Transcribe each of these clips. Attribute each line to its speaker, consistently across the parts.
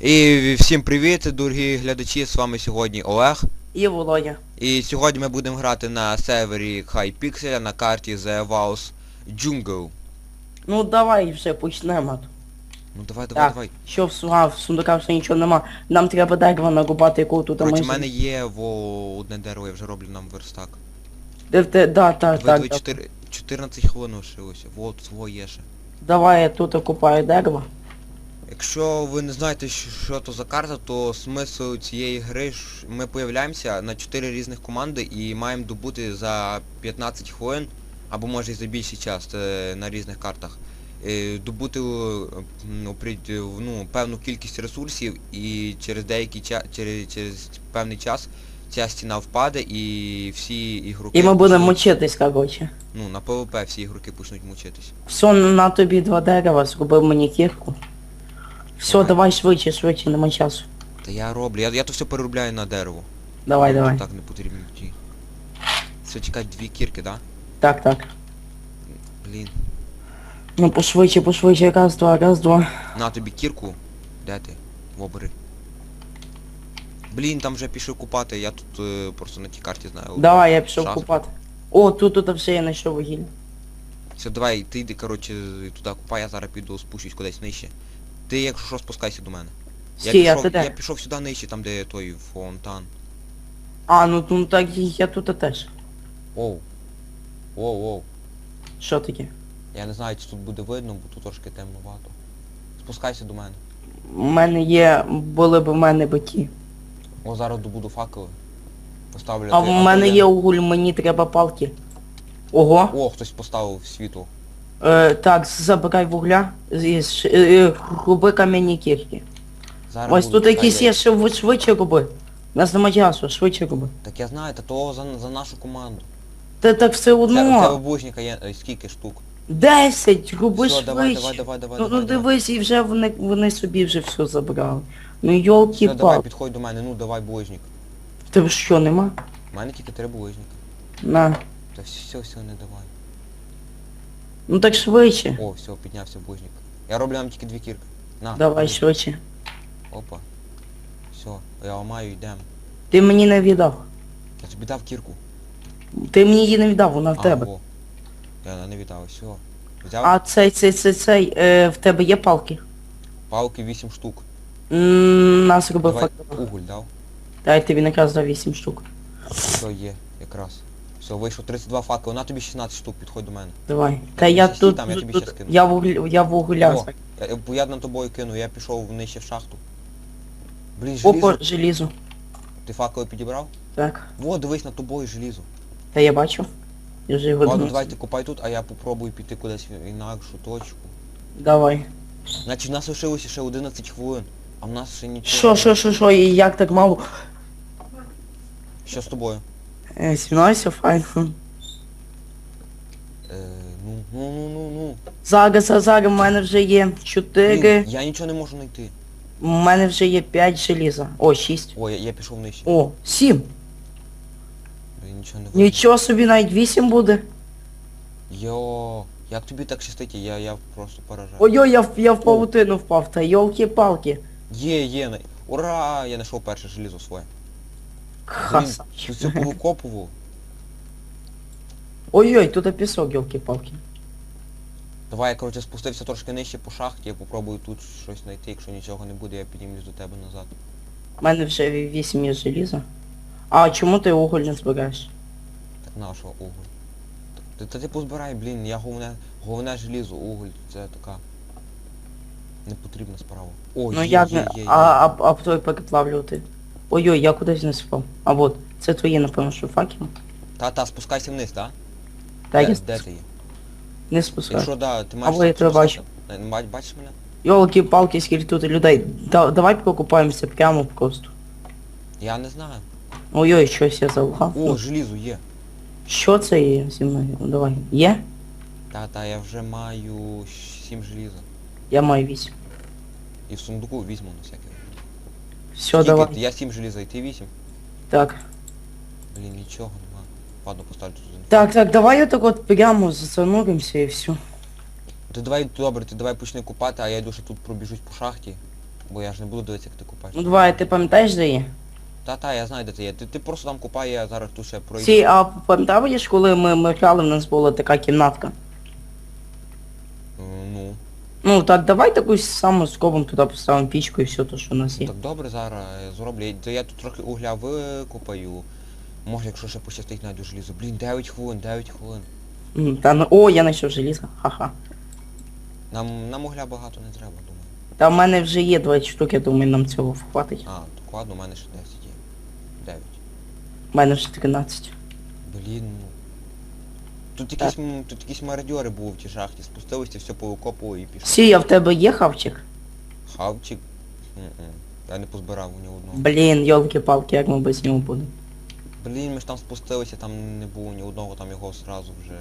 Speaker 1: І всім привіт, дорогі глядачі, з вами сьогодні Олег.
Speaker 2: І Володя.
Speaker 1: І сьогодні ми будемо грати на сервері Hypixel на карті The Walls Jungle.
Speaker 2: Ну давай вже почнемо.
Speaker 1: Ну давай, давай,
Speaker 2: Так.
Speaker 1: давай.
Speaker 2: Що в, су- а, в сундуках все нічого нема. Нам треба дерева нарубати, яку тут ми...
Speaker 1: в мене є во одне дерево, я вже роблю нам верстак.
Speaker 2: Де, де, да, так, так.
Speaker 1: 4, 14 хвилин лишилося. Вот, свого є ще.
Speaker 2: Давай я тут окупаю дерево.
Speaker 1: Якщо ви не знаєте, що, то за карта, то смисл цієї гри ми появляємося на 4 різних команди і маємо добути за 15 хвилин, або може і за більший час е, на різних картах. е, Добути е, ну, певну кількість ресурсів і через деякий час, через, через певний час ця стіна впаде і всі ігроки...
Speaker 2: І ми будемо мучитись, коротше.
Speaker 1: Ну, на ПВП всі ігроки почнуть мучитись.
Speaker 2: Все, на тобі два дерева, зробив мені кірку. Все,
Speaker 1: Давай.
Speaker 2: швидше, швидше, нема часу.
Speaker 1: Та я роблю, я, я то все переробляю на дерево.
Speaker 2: Давай, давай.
Speaker 1: Так не потрібні ті. Все чекать дві кірки, да?
Speaker 2: Так, так.
Speaker 1: Блін.
Speaker 2: Ну пошвидше, пошвидше, раз, два, раз, два.
Speaker 1: На тобі кірку. Де ти? Вобери. Блін, там вже пішов купати, я тут е, просто на тій карті знаю.
Speaker 2: Давай, я пішов
Speaker 1: Шах.
Speaker 2: купати. О, тут, тут вже я знайшов вугілля.
Speaker 1: Все, давай, ти йди, коротше, туди купай, я зараз піду спущусь кудись нижче. Ти, якщо що, спускайся до мене.
Speaker 2: Стій, я
Speaker 1: пішов,
Speaker 2: ти де?
Speaker 1: я пішов сюди нижче, там де той фонтан.
Speaker 2: А, ну, ну так і я тут теж.
Speaker 1: Оу. Оу, оу.
Speaker 2: Що таке?
Speaker 1: Я не знаю, чи тут буде видно, бо тут трошки темнувато. Спускайся до мене.
Speaker 2: У мене є, були б в мене биті.
Speaker 1: О, зараз добуду факели. Поставлю.
Speaker 2: А в мене
Speaker 1: ти-
Speaker 2: є уголь, мені треба палки. Ого.
Speaker 1: О, хтось поставив світло.
Speaker 2: Е, так, забирай вугля. з- е, е, Руби кам'яні кірки.
Speaker 1: Зараз
Speaker 2: Ось
Speaker 1: буду.
Speaker 2: тут якісь є, ви- швидше роби. У нас нема часу, швидше роби.
Speaker 1: Так я знаю, та того за, за нашу команду.
Speaker 2: Та так все
Speaker 1: Це, це
Speaker 2: одно.
Speaker 1: бабушника є е, скільки штук.
Speaker 2: Десять, роби
Speaker 1: Все, давай,
Speaker 2: швидше.
Speaker 1: давай, давай, давай,
Speaker 2: Ну,
Speaker 1: давай,
Speaker 2: ну
Speaker 1: давай.
Speaker 2: дивись, і вже вони, вони собі вже все забрали. Ну
Speaker 1: Все,
Speaker 2: йолки
Speaker 1: давай, підходь до мене, ну давай булыжник.
Speaker 2: В тебе що, нема?
Speaker 1: У мене тільки три булыжника.
Speaker 2: На.
Speaker 1: Та все, все, не давай.
Speaker 2: Ну так швидше.
Speaker 1: О, все, піднявся булыжник. Я роблю нам тільки дві кірки. На.
Speaker 2: Давай
Speaker 1: бери.
Speaker 2: швидше.
Speaker 1: Опа. Все, я ламаю, йдем.
Speaker 2: Ти мені не віддав.
Speaker 1: Я тобі дав кірку.
Speaker 2: Ти мені її не віддав, вона в тебе.
Speaker 1: во. Я не віддав, все. Взяв
Speaker 2: А цей, цей, цей, цей, е, в тебе є палки?
Speaker 1: палки 8 штук.
Speaker 2: М, Нас робив
Speaker 1: Давай уголь дав.
Speaker 2: Дай тобі якраз за 8 штук.
Speaker 1: Все є, якраз. Все, вийшло 32 факели, на тобі 16 штук, підходь до мене.
Speaker 2: Давай. Та я
Speaker 1: сі
Speaker 2: тут,
Speaker 1: там, я тобі
Speaker 2: тут
Speaker 1: щас кину.
Speaker 2: я вугля, я вугля.
Speaker 1: О, я, бо я над тобою кину, я пішов нижче в шахту. Блін,
Speaker 2: Опа,
Speaker 1: желізо.
Speaker 2: желізо.
Speaker 1: Ти факели підібрав?
Speaker 2: Так.
Speaker 1: Во, дивись над тобою желізо.
Speaker 2: Та я бачу. Я вже його
Speaker 1: Ладно,
Speaker 2: доносив.
Speaker 1: давай купай тут, а я попробую піти кудись в інакшу точку.
Speaker 2: Давай.
Speaker 1: Значить, в нас лишилося ще 11 хвилин, а в нас ще нічого.
Speaker 2: Що, що, що, що, і як так мало?
Speaker 1: Що з тобою?
Speaker 2: Зі мною все файно.
Speaker 1: Е, ну, ну, ну, ну, ну.
Speaker 2: Зараз, зараз, зараз, в мене вже є 4,
Speaker 1: Блін, я нічого не можу знайти.
Speaker 2: у мене вже є 5 желіза. О, 6.
Speaker 1: Ой, я, я пішов нижче.
Speaker 2: О, 7.
Speaker 1: Я нічого не вижу.
Speaker 2: Нічого собі навіть 8 буде.
Speaker 1: Йо, як тобі так щастить? Я, я просто поражаю.
Speaker 2: Ой-ой, я, в- я в павутину впав, та йолки-палки.
Speaker 1: Є, є, на- ура! Я знайшов перше желізо своє.
Speaker 2: Хаса.
Speaker 1: Ти все повикопував.
Speaker 2: Ой-ой, тут пісок, йолки-палки.
Speaker 1: Давай, я, коротше, спустився трошки нижче по шахті, я попробую тут щось знайти, якщо нічого не буде, я піднімусь до тебе назад.
Speaker 2: У мене вже 8 є желіза. А чому ти уголь не збираєш?
Speaker 1: Так нашого уголь. Та, та ти позбирай, блін, я головне, головне желізо, уголь, це така непотрібна справа. О,
Speaker 2: Ну
Speaker 1: є,
Speaker 2: як
Speaker 1: є, є, є.
Speaker 2: А, а, а той переплавлювати. Ой-ой, я кудись не спав. А от, це твоє, напевно, що факел.
Speaker 1: Та-та, спускайся вниз, так?
Speaker 2: Та я
Speaker 1: де, де ти є?
Speaker 2: не спускаю.
Speaker 1: Якщо да, ти маєш
Speaker 2: Або я тебе
Speaker 1: спускатися. Е, бач- Бачиш мене?
Speaker 2: Йолки-палки, скільки тут людей. Да, давай покупаємося прямо просто.
Speaker 1: Я не знаю.
Speaker 2: Ой-ой, щось я залгав.
Speaker 1: О, желізо є.
Speaker 2: Що це є зі мною? Ну, давай. Є?
Speaker 1: Та-та, я вже маю 7 желіза.
Speaker 2: Я маю 8.
Speaker 1: І в сундуку візьму на всякий.
Speaker 2: Все,
Speaker 1: Скільки
Speaker 2: давай.
Speaker 1: ти? Я 7 желіза, і ти 8?
Speaker 2: Так.
Speaker 1: Блін, нічого нема. Ладно, поставлю тут. один.
Speaker 2: Так, так, давай отак от прямо зануримося і все.
Speaker 1: Ти давай, добре, ти давай почни купати, а я йду ще тут пробіжусь по шахті. Бо я ж не буду дивитися, як ти купаєш.
Speaker 2: Ну давай, ти пам'ятаєш де є?
Speaker 1: Та-та, я знаю, де ти є. Ти, ти просто там купай, я зараз тут ще пройду.
Speaker 2: Всі, а пам'ятаєш, коли ми, ми грали, в нас була така кімнатка?
Speaker 1: Е, Ну,
Speaker 2: Ну так давай таку саму скобом туди поставимо пічку і все то, що у нас є.
Speaker 1: так добре зараз я зроблю. Я- То я тут трохи угля викупаю. Може, якщо ще пощастить, найду желізо. Блін, 9 хвилин, 9 хвилин.
Speaker 2: М, Та ну о, я знайшов желізо. Ха-ха.
Speaker 1: Нам, нам угля багато не треба, думаю.
Speaker 2: Та в мене вже є 20 штук, я думаю, нам цього хватить.
Speaker 1: А, так ладно, у мене ще 10 є. 9.
Speaker 2: У мене вже 13.
Speaker 1: Блін, ну. Тут якісь, м, тут якісь мародьори були в тій шахті, спустилися, все повикопували і пішли.
Speaker 2: Всі, а в тебе є хавчик?
Speaker 1: Хавчик. М-м. Я не позбирав ні одного.
Speaker 2: Блін, йолки-палки, як ми без нього будемо.
Speaker 1: Блін, ми ж там спустилися, там не було ні одного, там його зразу вже.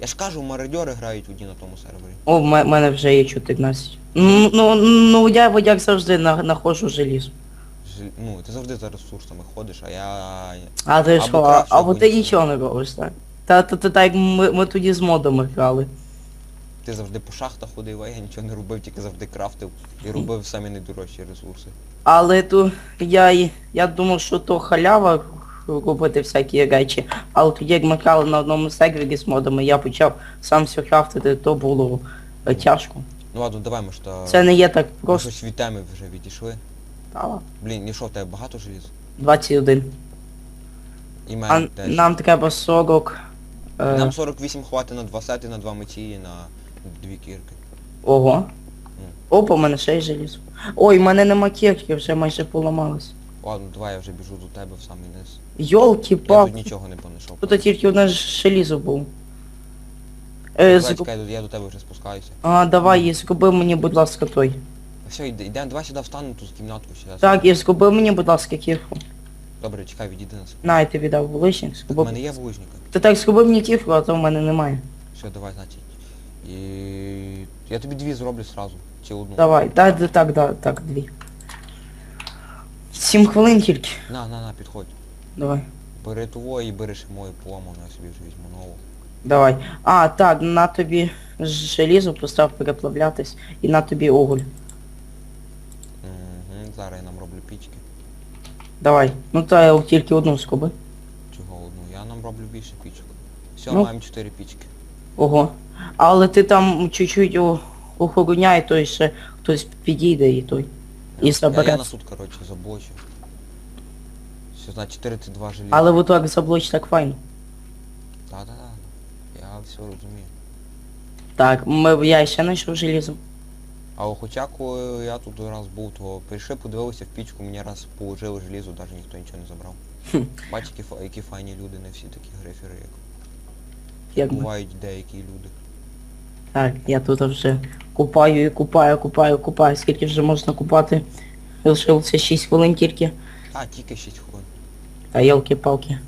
Speaker 1: Я ж кажу, мародьори грають одні на тому сервері.
Speaker 2: О, в ме- мене вже є 14. Ну, ну, ну я як завжди на, находжу желізо.
Speaker 1: Жи- Ну, ти завжди за ресурсами ходиш, а я.
Speaker 2: А ти
Speaker 1: Або
Speaker 2: що, а,
Speaker 1: краще,
Speaker 2: а
Speaker 1: або
Speaker 2: ти
Speaker 1: нічого
Speaker 2: не робиш, так? Та та, та так як ми, ми тоді з модами грали.
Speaker 1: Ти завжди по шахтах ходив, а я нічого не робив, тільки завжди крафтив і робив самі найдорожчі ресурси.
Speaker 2: Але то я, й- я думав, що то халява робити всякі речі. Але тоді як ми грали на одному сервері з модами, я почав сам все крафтити, то було е, тяжко.
Speaker 1: Ну ладно, давай ми ж то.
Speaker 2: Це не є так
Speaker 1: Ми
Speaker 2: просто.
Speaker 1: щось від теми вже відійшли.
Speaker 2: Та,
Speaker 1: Блін, і що в тебе багато желіз?
Speaker 2: 21.
Speaker 1: І
Speaker 2: А
Speaker 1: мене 10.
Speaker 2: нам треба 40. Е,
Speaker 1: Нам 48 хватить на 2 сети, на 2 мечі і на дві кірки.
Speaker 2: Ого. Опа, в мене ще й желізо. Ой, в мене нема кірки, вже майже поламалось.
Speaker 1: Ладно, давай я вже біжу до тебе в самий низ. Я
Speaker 2: Йолки
Speaker 1: тут нічого не понайшов.
Speaker 2: Тут тільки одне ж желізо було. Е,
Speaker 1: Давай, чекай, я до тебе вже спускаюся.
Speaker 2: А, давай, і зроби мені, будь ласка, той.
Speaker 1: Все, йде- йдемо, давай сюди встанемо, тут кімнатку ще.
Speaker 2: Так, і зроби мені, будь ласка, кірку.
Speaker 1: Добре, чекай, відійди на секунду.
Speaker 2: На, я тобі дав вуличник,
Speaker 1: У
Speaker 2: зроби.
Speaker 1: мене є булижника.
Speaker 2: Ти так зроби мені кірку, а то в мене немає.
Speaker 1: Все, давай, значить. І... Я тобі дві зроблю сразу. Чи одну.
Speaker 2: Давай, да, да, так, да, так, дві. Сім хвилин тільки.
Speaker 1: На, на, на, підходь.
Speaker 2: Давай.
Speaker 1: Бери того і бери ще мою поламану, я собі вже візьму нову.
Speaker 2: Давай. А, так, на тобі ж- желізо постав переплавлятись і на тобі уголь.
Speaker 1: Угу, зараз я нам роблю пічки.
Speaker 2: Давай. Ну та тільки одну скоби.
Speaker 1: Чого одну? Я нам роблю більше пічок. Все,
Speaker 2: Ну.
Speaker 1: маємо 4 пічки.
Speaker 2: Ого. Але ти там чуть-чуть охороняй, той ще хтось підійде і той. І
Speaker 1: Я,
Speaker 2: забере.
Speaker 1: я нас тут, коротше, заблочив. Все, значить 32 желіза.
Speaker 2: Але ви так заблоч так файно.
Speaker 1: Да-да-да. Я все розумію.
Speaker 2: Так, ми, я ще знайшов желізо.
Speaker 1: А хоча коли я тут раз був, то прийшли, подивилися в пічку, мені раз положили желізо, навіть ніхто нічого не забрав. Бач, які, які файні люди, не всі такі грифери, як
Speaker 2: Як би.
Speaker 1: бувають деякі люди.
Speaker 2: Так, я тут вже купаю і купаю, купаю, купаю. Скільки вже можна купати? Лишилося 6 хвилин тільки.
Speaker 1: А, тільки 6 хвилин.
Speaker 2: Та йолки-палки.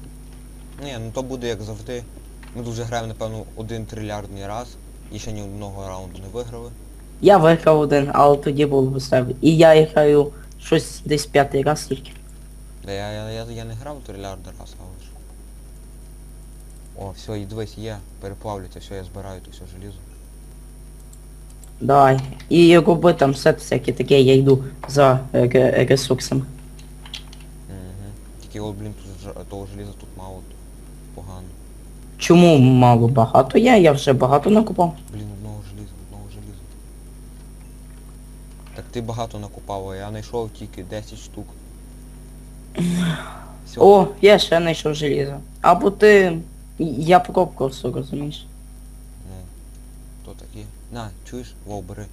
Speaker 1: Ні, ну то буде як завжди. Ми дуже граємо, напевно, один трильярдний раз. І ще ні одного раунду не виграли.
Speaker 2: Я виграв один, але тоді було тебе. І я граю щось десь п'ятий раз тільки.
Speaker 1: Да я, я, я, я не грав трильярдний раз, але ж. О, все, і дивись, є, переплавляться, все, я збираю то все желізо.
Speaker 2: Давай. І роби там все всяке таке, я йду за е, ре- ресурсами.
Speaker 1: Угу. Тільки от, блін, тут ж- того желіза тут мало, погано.
Speaker 2: Чому мало багато є? Я вже багато накупав.
Speaker 1: Блін, одного желіза, одного желіза. Так ти багато накопав, а я знайшов тільки 10 штук. Все.
Speaker 2: О, я ще знайшов желізо. Або ти... Я пробував все, розумієш.
Speaker 1: Ну, то такі. На, чуєш? Вов, бери.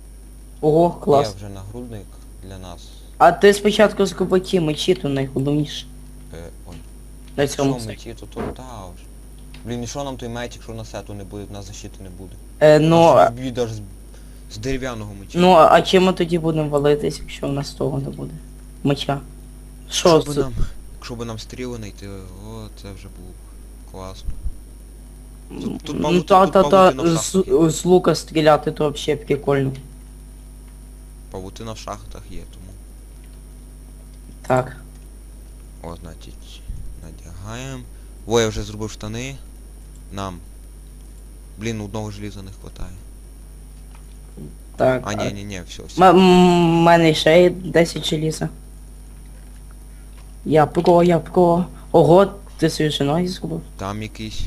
Speaker 2: Ого, клас.
Speaker 1: вже нагрудник для нас.
Speaker 2: А ти спочатку зроби ті мечі, то найголовніше.
Speaker 1: Е, ой.
Speaker 2: На цьому все.
Speaker 1: мечі, то то та вже. Блін, і що нам той меч, якщо на сету не буде, на защити не буде.
Speaker 2: Е, ну,
Speaker 1: Нас з, дерев'яного меча.
Speaker 2: ну, а чим ми тоді будемо валитись, якщо в нас того не буде? Меча. Що
Speaker 1: якщо
Speaker 2: це?
Speaker 1: нам, якщо нам стріли знайти, о, це вже було б класно. Тут, тут,
Speaker 2: Ну
Speaker 1: павути-
Speaker 2: та
Speaker 1: тут
Speaker 2: та та
Speaker 1: павутина в
Speaker 2: з,
Speaker 1: шахтах є.
Speaker 2: з лука стріляти то взагалі прикольно.
Speaker 1: Павутина в шахтах є, тому.
Speaker 2: Так.
Speaker 1: О, значить, надягаємо. Во, я вже зробив штани. Нам. Блін, одного желіза не вистачає.
Speaker 2: Так.
Speaker 1: А, ні, ні, ні, все, все.
Speaker 2: М- мене ще є 10 желіза. Я про, я про. Ого, ти свою жіною зробив?
Speaker 1: Там якісь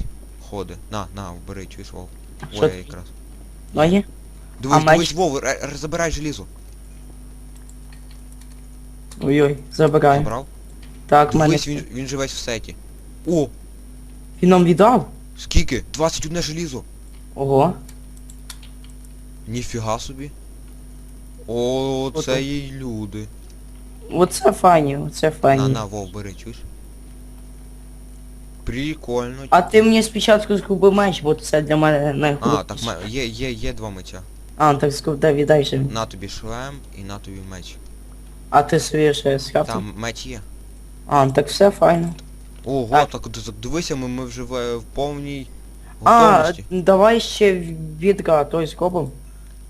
Speaker 1: ходи. На, на, бери, чуєш, Вов.
Speaker 2: Що
Speaker 1: Ой,
Speaker 2: ти?
Speaker 1: якраз.
Speaker 2: Ноги?
Speaker 1: Дивись,
Speaker 2: меч?
Speaker 1: дивись, Вов, ре- ре- забирай желізо.
Speaker 2: Ой-ой, забираю.
Speaker 1: Забрав?
Speaker 2: Так, мене.
Speaker 1: Дивись, він, він же весь в сеті. О,
Speaker 2: Він нам віддав?
Speaker 1: скільки? 21 желізо.
Speaker 2: Ого.
Speaker 1: Ніфіга собі. О,
Speaker 2: Ото.
Speaker 1: це і люди.
Speaker 2: Оце файні, оце
Speaker 1: На,
Speaker 2: файні.
Speaker 1: на, Вов, бери, чуєш? Прикольно.
Speaker 2: А ти мені спочатку згубив меч, бо це для мене
Speaker 1: А, так, ме- є, є, є два меча.
Speaker 2: А, так згуб, да, віддай же.
Speaker 1: На тобі шлем і на тобі меч.
Speaker 2: А ти собі ще схавтив?
Speaker 1: Там меч є.
Speaker 2: А, так все файно.
Speaker 1: Ого,
Speaker 2: Так.
Speaker 1: так, д- так дивися, ми, ми вже в, в повній
Speaker 2: А,
Speaker 1: готовності.
Speaker 2: давай ще відра той зробимо.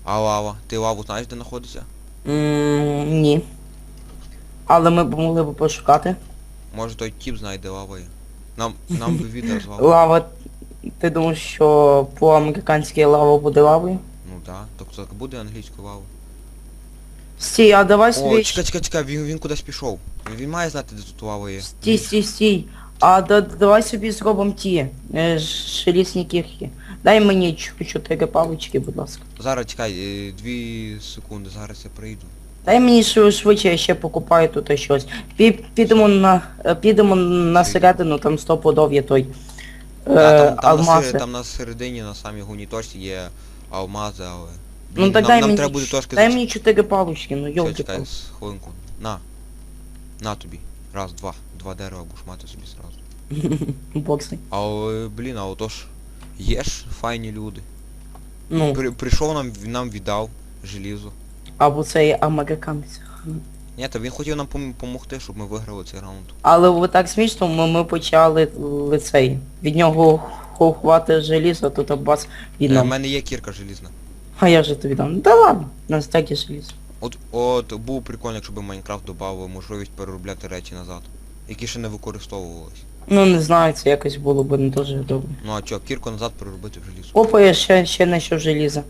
Speaker 1: А лава? Ти лаву знаєш, де знаходиться?
Speaker 2: М, Ні. Але ми б могли б пошукати.
Speaker 1: Може той тіп знає, де лава. Нам, нам би відео з лавою.
Speaker 2: Лава. Ти думаєш, що по-американськи лава буде лавою?
Speaker 1: Ну так, так так буде англійською лавою.
Speaker 2: Стій, а давай
Speaker 1: О, чекай, чекай, чекай, він, він кудись пішов. Він має знати, де тут лава є.
Speaker 2: Стій, стій, стій. А да, давай собі зробимо ті. е, Шелісні кірки. Дай мені чотири палички, будь ласка.
Speaker 1: Зараз чекай, е, дві секунди, зараз я прийду.
Speaker 2: Дай мені швидше, швидше, я ще покупаю тут щось. Пі- Підемо на е, підемо на середину, там стопудов є той. Е,
Speaker 1: Да, там, там, на
Speaker 2: алмази.
Speaker 1: сер, там на середині, на самій гуні точці є алмази, але...
Speaker 2: Ну так
Speaker 1: нам,
Speaker 2: дай
Speaker 1: нам
Speaker 2: мені,
Speaker 1: треба буде
Speaker 2: ч-
Speaker 1: трошки
Speaker 2: дай
Speaker 1: зач-
Speaker 2: мені чотири палички, ну
Speaker 1: Все,
Speaker 2: йолки
Speaker 1: чекай, с- хвилинку. На. На тобі. Раз, два. Два дерева будеш мати собі зразу.
Speaker 2: Бокси.
Speaker 1: Але, блін, а отож, є ж файні люди.
Speaker 2: Ну,
Speaker 1: При, прийшов нам, нам віддав желізо.
Speaker 2: або це є американець.
Speaker 1: Ні, та він хотів нам пом- помогти, щоб ми виграли цей раунд.
Speaker 2: Але ви так смішно, ми, ми почали лицей. Від нього ховати желізо, тут бас
Speaker 1: У мене є кірка желізна.
Speaker 2: А я же тобі дам. Да ладно, у нас так і желізо.
Speaker 1: От, от був прикольно, якщо б Майнкрафт додав можливість переробляти речі назад. Які ще не використовувались.
Speaker 2: Ну не знаю, це якось було б не дуже добре.
Speaker 1: Ну а чо, кірку назад переробити в желізо.
Speaker 2: Опа, я ще, ще знайшов желізо.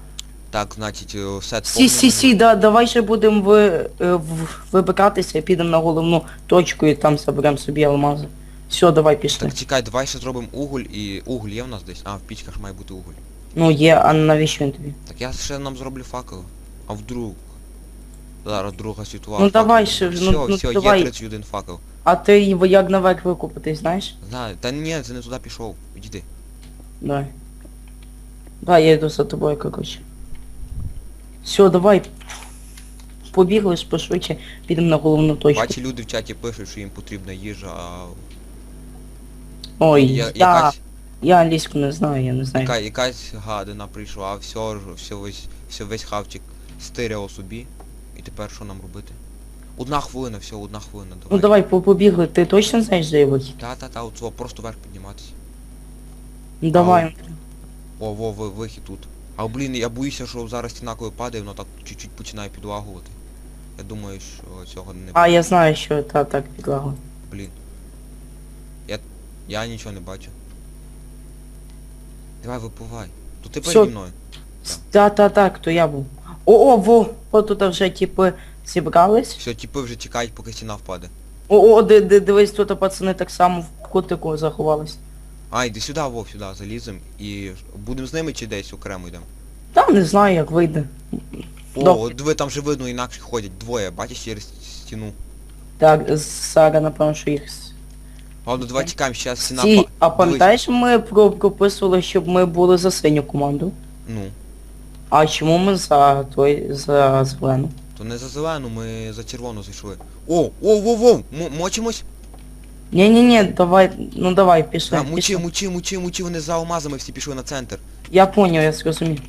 Speaker 1: Так, значить, е, сет
Speaker 2: Сі, сі, сі, да, давай ще будемо ви, е, в- вибиратися, підемо на головну точку і там заберемо собі алмази. Все, давай пішли.
Speaker 1: Так чекай, давай ще зробимо уголь і... Уголь є в нас десь? А, в пічках має бути уголь.
Speaker 2: Ну є, а навіщо він тобі?
Speaker 1: Так я ще нам зроблю факел. А вдруг? Зараз друга світова.
Speaker 2: Ну,
Speaker 1: факел.
Speaker 2: давай ще,
Speaker 1: Все,
Speaker 2: ну, ну,
Speaker 1: все,
Speaker 2: давай.
Speaker 1: є 31 факел.
Speaker 2: А ти його як наверх викупити, знаєш?
Speaker 1: Знаю, та ні, це не туди пішов. Відійди.
Speaker 2: Давай. Да, я йду за тобою, короче. Все, давай. Побігли ж пошвидше, підемо на головну точку.
Speaker 1: Бачі люди в чаті пишуть, що їм потрібна їжа, а
Speaker 2: Ой,
Speaker 1: я,
Speaker 2: я,
Speaker 1: якась,
Speaker 2: я англійську не знаю, я не знаю.
Speaker 1: яка, якась гадина прийшла, а все, все весь, все весь хавчик стиряв собі. І тепер що нам робити? Одна хвилина, все, одна хвилина, давай.
Speaker 2: Ну давай, по- побігли, ти точно знаєш, де вихід?
Speaker 1: Та-та-та, от цього, просто вверх підніматися.
Speaker 2: Ну давай.
Speaker 1: О, во, ви- вихід тут. А блін, я боюся, що зараз стіна коли падає, воно так чуть-чуть починає підлагувати. Я думаю, що цього не
Speaker 2: А, я знаю, що та так підлаго.
Speaker 1: Блін. Я. Я нічого не бачу. Давай випливай. То ти
Speaker 2: Всьо.
Speaker 1: переді мною.
Speaker 2: Та, та, так, то я був. О, о, во, о, тут вже типи зібрались.
Speaker 1: Все, тіпи вже чекають, поки стіна впаде.
Speaker 2: О, о, ди, ди, дивись, тут пацани так само в кутику заховались.
Speaker 1: А, йди сюди, вов, сюди, залізем і будемо з ними чи десь окремо йдемо.
Speaker 2: Та не знаю, як вийде.
Speaker 1: О,
Speaker 2: Добре.
Speaker 1: от диви, там же видно інакше ходять. Двоє, бачиш через стіну.
Speaker 2: Так, Сара, напевно, що їх... с-
Speaker 1: Ладно, давай чекаємо, зараз стіна па-
Speaker 2: а
Speaker 1: Дивись.
Speaker 2: пам'ятаєш, ми про- прописували, щоб ми були за синю команду?
Speaker 1: Ну.
Speaker 2: А чому ми за той, за зелену?
Speaker 1: То не за зелену, ми за червону зайшли. О, о, вов, м- мочимось?
Speaker 2: Ні-ні-ні, давай, ну давай, пішли.
Speaker 1: Да, мучи,
Speaker 2: пішли.
Speaker 1: мучи, мучи, мучи, вони за алмазами всі пішли на центр.
Speaker 2: Я поняв, я зрозумів.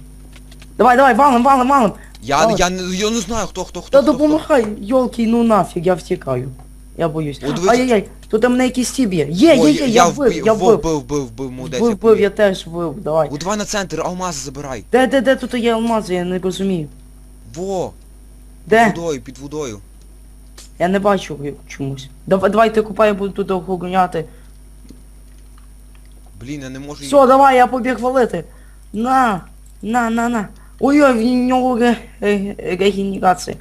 Speaker 2: Давай, давай, валим, валим, валим.
Speaker 1: Я,
Speaker 2: Давай.
Speaker 1: я, не, я не знаю, хто, хто, хто,
Speaker 2: Та
Speaker 1: хто, хто.
Speaker 2: допомагай, йолки, ну нафіг, я втікаю. Я боюсь.
Speaker 1: О, дивись.
Speaker 2: Ай-яй-яй, тут там мене якийсь тіп є. Є,
Speaker 1: О,
Speaker 2: є, я вбив, я
Speaker 1: вбив,
Speaker 2: вбив.
Speaker 1: вбив, вбив, вбив, молодець.
Speaker 2: Вбив,
Speaker 1: я
Speaker 2: вбив, я теж вбив, давай.
Speaker 1: О, давай на центр, алмази забирай.
Speaker 2: Де, де, де тут є алмази, я не розумію.
Speaker 1: Во,
Speaker 2: Де?
Speaker 1: водою, під водою.
Speaker 2: Я не бачу чомусь. Давай, давай ти купай, я буду тут охороняти.
Speaker 1: Блін, я не можу їх...
Speaker 2: Все, давай, я побіг валити. На, на, на, на. Ой-ой, в нього ре, ре, регенерація.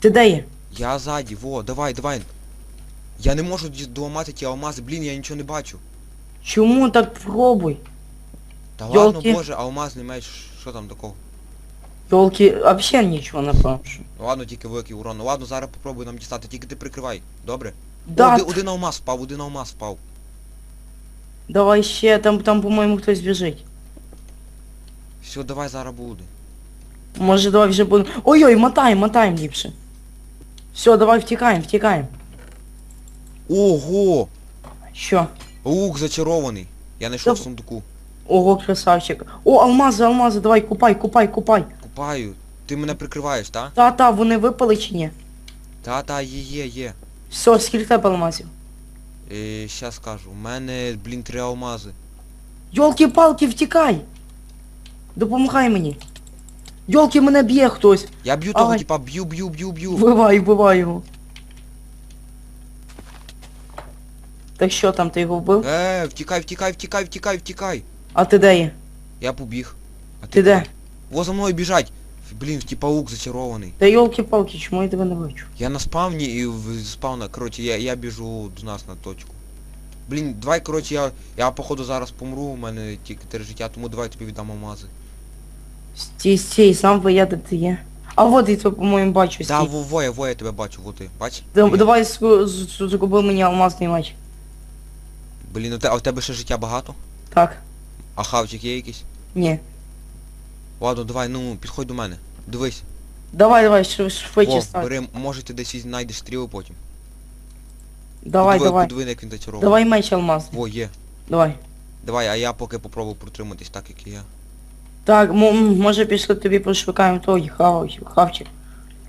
Speaker 2: Ти де є?
Speaker 1: Я ззаді, во, давай, давай. Я не можу ді- доламати ті алмази, блін, я нічого не бачу.
Speaker 2: Чому так пробуй?
Speaker 1: Та
Speaker 2: Йолки.
Speaker 1: ладно, боже, алмазний меч, що там такого?
Speaker 2: Йолки, вообще нічого не бачу.
Speaker 1: Ну ладно, тільки великий урон. Ну ладно, зараз попробую нам дістати, тільки ти прикривай. Добре?
Speaker 2: Да,
Speaker 1: О, один, один алмаз впав, один алмаз впав.
Speaker 2: давай ще, там, там, по-моєму, хтось біжить.
Speaker 1: Все, давай зараз буде.
Speaker 2: Може, давай вже будемо... Ой-ой, мотаємо, мотаємо ліпше. Все, давай втікаємо, втікаємо.
Speaker 1: Ого!
Speaker 2: Що?
Speaker 1: Лук зачарований. Я знайшов в сундуку.
Speaker 2: Ого, красавчик. О, алмази, алмази, давай, купай, купай, купай.
Speaker 1: Купаю. Ти мене прикриваєш, та?
Speaker 2: Та-та, вони випали чи ні?
Speaker 1: Та, та, є, є, є.
Speaker 2: Все, скільки тебе алмазів?
Speaker 1: Е, щас скажу. У мене, блін, три алмази.
Speaker 2: Йолки-палки, втікай! Допомагай мені. Йолки, мене б'є хтось.
Speaker 1: Я б'ю того,
Speaker 2: Ай.
Speaker 1: типа, б'ю, б'ю, б'ю, б'ю.
Speaker 2: Вбивай, вбивай його. Так що там, ти його вбив?
Speaker 1: Е, втікай, втікай, втікай, втікай, втікай.
Speaker 2: А ти де є?
Speaker 1: Я побіг. А
Speaker 2: Ти де?
Speaker 1: Во за мною біжать. Блін, типа лук зачарований.
Speaker 2: Та йолки-палки, чому я тебе не бачу?
Speaker 1: Я на спавні і в спавна, коротше, я, я біжу до нас на точку. Блін, давай, коротше, я, я походу зараз помру, у мене тільки три життя, тому давай тобі віддам алмази.
Speaker 2: Стій, стій, сам ви я де ти є. А вот я тебе, по-моєму, бачу, стій.
Speaker 1: Да, во, во, я, во, я тебе бачу, во ти, бач?
Speaker 2: Да-
Speaker 1: Блін.
Speaker 2: Давай ску- з- з- зроби мені алмазний меч.
Speaker 1: Блін, у те- а у тебе ще життя багато?
Speaker 2: Так.
Speaker 1: А хавчик є якийсь?
Speaker 2: Ні.
Speaker 1: Ладно, давай, ну, підходь до мене. Дивись.
Speaker 2: Давай, давай, шв- швидше
Speaker 1: О,
Speaker 2: стань.
Speaker 1: бери, може ти десь знайдеш стріли потім.
Speaker 2: Давай,
Speaker 1: Подиви-
Speaker 2: давай.
Speaker 1: Подиви, як він зачарований.
Speaker 2: Давай меч алмазний.
Speaker 1: Во, є.
Speaker 2: Давай.
Speaker 1: Давай, а я поки попробую протриматись так, як і я.
Speaker 2: Так, м- м, може пішли тобі пошукаємо той хав, хавчик.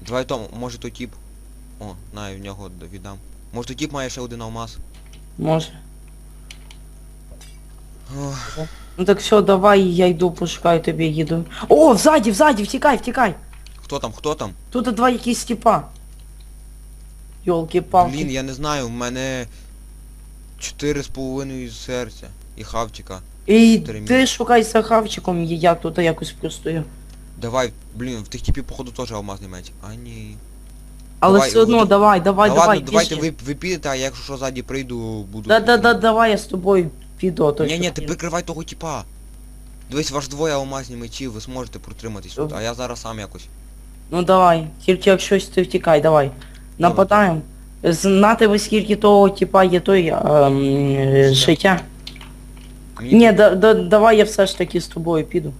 Speaker 1: Давай то, може той тіп. О, на, я в нього д- віддам. Може той тіп має ще один алмаз.
Speaker 2: Може.
Speaker 1: Ох,
Speaker 2: Ну так все, давай, я йду пошукаю тобі, їду. О, взаді, взаді, втікай, втікай.
Speaker 1: хто там, хто там?
Speaker 2: Тут два якісь тіпа. Йолки-палки.
Speaker 1: Блін, я не знаю, в мене чотири з половиною серця і хавчика.
Speaker 2: І
Speaker 1: чотири
Speaker 2: ти шукай за хавчиком, і я тут якось простою.
Speaker 1: Давай, блін, в тих типів походу теж алмазний меч. А ні.
Speaker 2: Але
Speaker 1: Давай,
Speaker 2: все одно,
Speaker 1: буду-
Speaker 2: давай, давай,
Speaker 1: Та
Speaker 2: давай,
Speaker 1: ладно, давайте
Speaker 2: біжи.
Speaker 1: ви, ви підете, а якщо що ззаді прийду, буду...
Speaker 2: Да-да-да, давай я з тобою піду, а то
Speaker 1: Ні, ні, ти
Speaker 2: ти-
Speaker 1: прикривай того типа. Дивись, ваш двоє алмазні мечі, ви зможете протриматись тут, а я зараз сам якось.
Speaker 2: Ну давай, тільки як щось ти втікай, давай. Нападаємо. Знати ви скільки того типа є той ем, життя.
Speaker 1: Мені
Speaker 2: Ні, да, да, давай я все ж таки з тобою піду.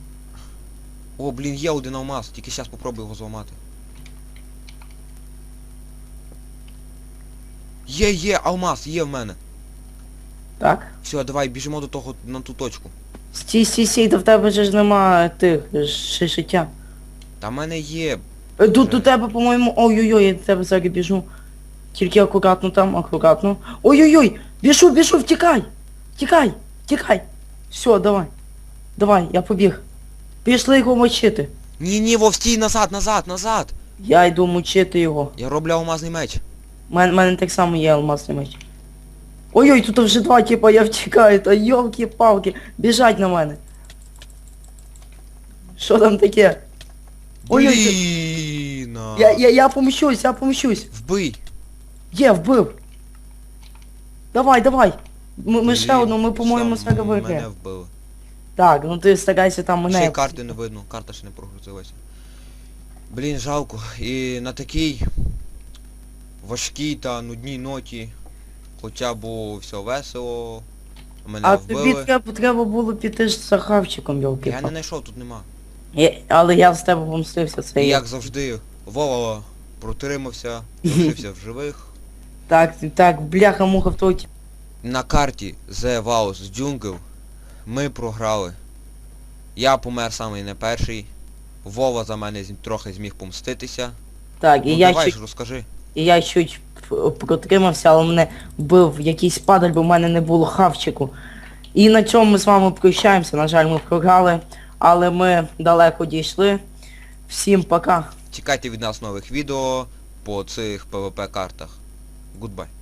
Speaker 1: О, блін, є один алмаз, тільки зараз попробую його зламати. Є, є, алмаз, є в мене.
Speaker 2: Так?
Speaker 1: Все, давай, біжимо до того, на ту точку.
Speaker 2: Стій, стій, стій, то в тебе же ж нема тих ж- життя.
Speaker 1: Та в мене є.
Speaker 2: Е, Тут до тебе, по-моєму, ой-ой-ой, я до тебе зараз біжу. Тільки акуратно там, акуратно. Ой-ой-ой! Біжу, біжу, втікай! Втікай! Втікай! Все, давай. Давай, я побіг. Пішли його мочити.
Speaker 1: Ні, ні, вов, стій, назад, назад, назад.
Speaker 2: Я йду мочити його.
Speaker 1: Я роблю алмазний меч.
Speaker 2: У мене, мене так само є алмазний меч. Ой-ой, тут вже два типа, я втікаю, та йолки-палки, біжать на мене. Що там таке? Ой-ой,
Speaker 1: Блін.
Speaker 2: Я, я, я помщусь, я помщусь.
Speaker 1: Вбий.
Speaker 2: Є, вбив. Давай, давай. Ми, ми ще
Speaker 1: Блін,
Speaker 2: одну, ми, по-моєму,
Speaker 1: все,
Speaker 2: себе
Speaker 1: м-
Speaker 2: виграємо.
Speaker 1: Мене вбили.
Speaker 2: Так, ну ти старайся там мене.
Speaker 1: Ще й карти не видно, карта ще не прогрузилася. Блін, жалко. І на такій важкій та нудній ноті, хоча було все весело, мене
Speaker 2: А тобі треба, треба було піти ж за хавчиком, йолки.
Speaker 1: Я не знайшов, тут нема.
Speaker 2: Але я з тебе помстився, це
Speaker 1: І
Speaker 2: я.
Speaker 1: як завжди, Вова протримався, залишився в живих.
Speaker 2: Так, так, бляха муха в той.
Speaker 1: На карті The Vaus Jungle ми програли. Я помер самий не перший. Вова за мене з- трохи зміг помститися.
Speaker 2: Так, і
Speaker 1: Ну,
Speaker 2: я
Speaker 1: давай
Speaker 2: чуть,
Speaker 1: ж розкажи.
Speaker 2: і я чуть протримався, але мене вбив якийсь падаль, бо в мене не було хавчику. І на цьому ми з вами прощаємося. На жаль, ми програли, але ми далеко дійшли. Всім пока.
Speaker 1: Чекайте від нас нових відео по цих ПВП-картах. Goodbye.